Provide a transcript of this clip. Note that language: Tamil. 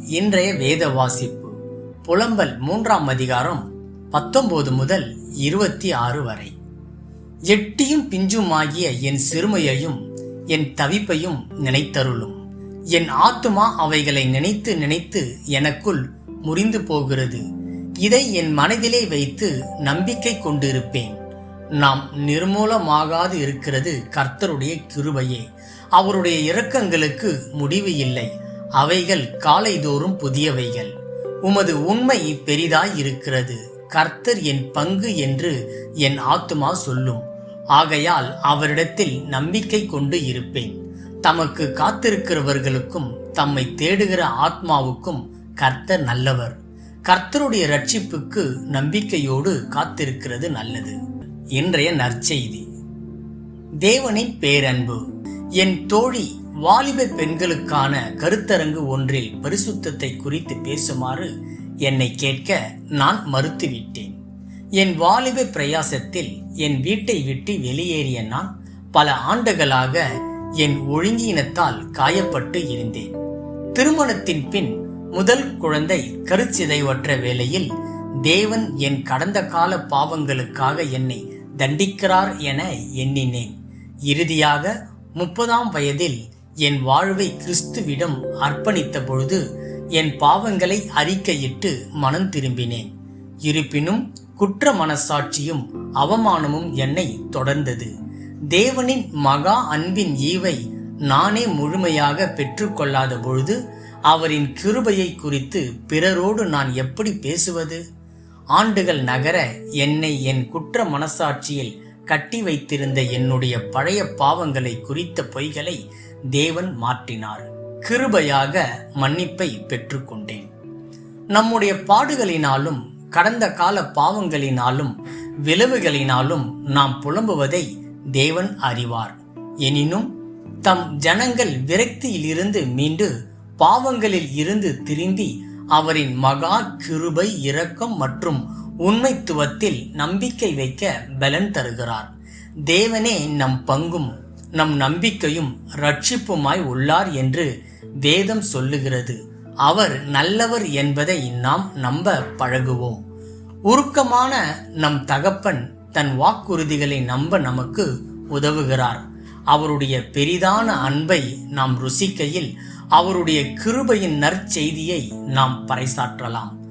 இன்றைய வேத வாசிப்பு புலம்பல் மூன்றாம் அதிகாரம் பத்தொன்பது முதல் இருபத்தி ஆறு வரை. எட்டியும் பிஞ்சுமாகிய என் சிறுமையையும் என் தவிப்பையும் நினைத்தருளும். என் ஆத்துமா அவைகளை நினைத்து நினைத்து எனக்குள் முறிந்து போகிறது. இதை என் மனதிலே வைத்து நம்பிக்கை கொண்டிருப்பேன். நாம் நிர்மூலமாகாது இருக்கிறது கர்த்தருடைய கிருபையே. அவருடைய இரக்கங்களுக்கு முடிவு இல்லை. அவைகள் காலைதோறும் புதியவைகள். உமது உண்மை பெரிதாய் இருக்கிறது கர்த்தர் என் பங்கு என்று என் ஆத்துமா சொல்லும். ஆகையால் அவரிடத்தில் நம்பிக்கை கொண்டு இருப்பேன். தமக்கு காத்திருக்கிறவர்களுக்கும் தம்மை தேடுகிற ஆத்மாவுக்கும் கர்த்தர் நல்லவர். கர்த்தருடைய ரட்சிப்புக்கு நம்பிக்கையோடு காத்திருக்கிறது நல்லது. இன்றைய நற்செய்தி. தேவனின் பேரன்பு. என் தோழி வாலிப பெண்களுக்கான கருத்தரங்கு ஒன்றில் பரிசுத்தத்தை குறித்து பேசுமாறு என்னை கேட்க நான் மறுத்துவிட்டேன். என் வாலிப பிரயாசத்தில் என் வீட்டை விட்டு வெளியேறிய நான் பல ஆண்டுகளாக என் ஒழுங்கீனத்தால் காயப்பட்டு இருந்தேன். திருமணத்தின் பின் முதல் குழந்தை கருச்சிதைவற்ற வேளையில் தேவன் என் கடந்த கால பாவங்களுக்காக என்னை தண்டிக்கிறார் என எண்ணினேன். இறுதியாக முப்பதாம் வயதில் என் வாழ்வை கிறிஸ்துவிடம் அர்ப்பணித்த பொழுது என் பாவங்களை அறிக்கையிட்டு மனம் திரும்பினேன். இருப்பினும் குற்ற மனசாட்சியும் அவமானமும் என்னை தொடர்ந்தது. தேவனின் மகா அன்பின் ஈவை நானே முழுமையாக பெற்றுக்கொள்ளாத பொழுது அவரின் கிருபையை குறித்து பிறரோடு நான் எப்படி பேசுவது? ஆண்டுகள் நகர என்னை என் குற்ற மனசாட்சியில் கட்டி வைத்திருந்த என்னுடைய பழைய பாவங்களை குறித்த பொய்களை தேவன் மாற்றினார். கிருபையாக மன்னிப்பை பெற்றுக்கொண்டேன். நம்முடைய பாடுகளினாலும் கடந்த கால பாவங்களினாலும் விளைவுகளினாலும் நாம் புலம்புவதை தேவன் அறிவார். எனினும் தம் ஜனங்கள் விரக்தியிலிருந்து மீண்டு பாவங்களில் இருந்து திரும்பி அவரின் மகா கிருபை இரக்கம் மற்றும் உண்மைத்துவத்தில் நம்பிக்கை வைக்க பலன் தருகிறார். தேவனே நம் பங்கும் நம் நம்பிக்கையும் ரட்சிப்புமாய் உள்ளார் என்று வேதம் சொல்லுகிறது. அவர் நல்லவர் என்பதை நாம் நம்ப பழகுவோம். உருக்கமான நம் தகப்பன் தன் வாக்குறுதிகளை நம்ப நமக்கு உதவுகிறார். அவருடைய பெரிதான அன்பை நாம் ருசிக்கையில் அவருடைய கிருபையின் நற்செய்தியை நாம் பறைசாற்றலாம்.